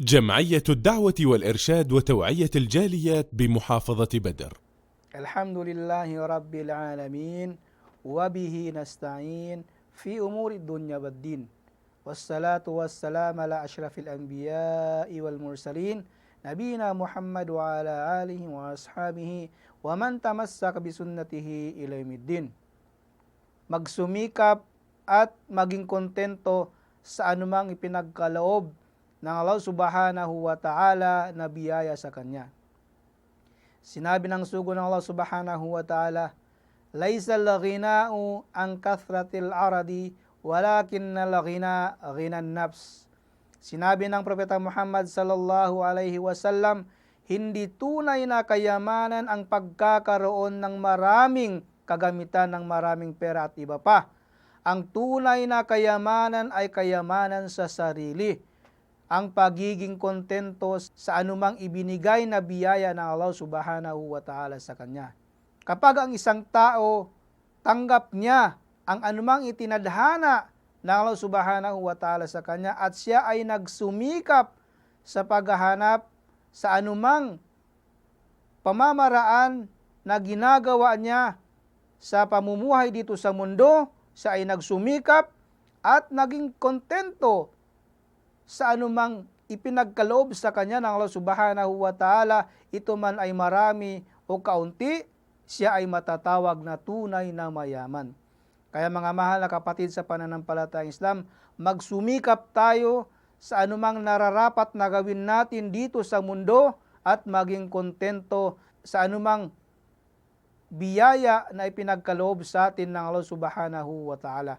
جمعية الدعوة والإرشاد وتوعية الجاليات بمحافظة بدر. الحمد لله رب العالمين وبه نستعين في أمور الدنيا والدين. والصلاة والسلام على أشرف الأنبياء والمرسلين نبينا محمد وعلى آله وأصحابه ومن تمسك بسنته إلى يوم الدين. Magsumikap at maging kontento sa anumang ipinagkaloob ng Allah subhanahu wa ta'ala na biyaya sa Kanya. Sinabi ng sugo ng Allah subhanahu wa ta'ala, Laisa laghina'u ang kathratil aradi, walakin na laghina ghinan nafs. Sinabi ng Propeta Muhammad sallallahu alaihi wasallam, hindi tunay na kayamanan ang pagkakaroon ng maraming kagamitan ng maraming pera at iba pa. Ang tunay na kayamanan ay kayamanan sa sarili. Ang pagiging kontento sa anumang ibinigay na biyaya ng Allah subhanahu wa ta'ala sa kanya. Kapag ang isang tao tanggap niya ang anumang itinadhana ng Allah subhanahu wa ta'ala sa kanya at siya ay nagsumikap sa paghahanap sa anumang pamamaraan na ginagawa niya sa pamumuhay dito sa mundo, siya ay nagsumikap at naging kontento sa anumang ipinagkaloob sa kanya ng Allah subhanahu wa ta'ala, ito man ay marami o kaunti, siya ay matatawag na tunay na mayaman. Kaya mga mahal na kapatid sa pananampalatayang Islam, magsumikap tayo sa anumang nararapat na gawin natin dito sa mundo at maging kontento sa anumang biyaya na ipinagkaloob sa atin ng Allah subhanahu wa ta'ala.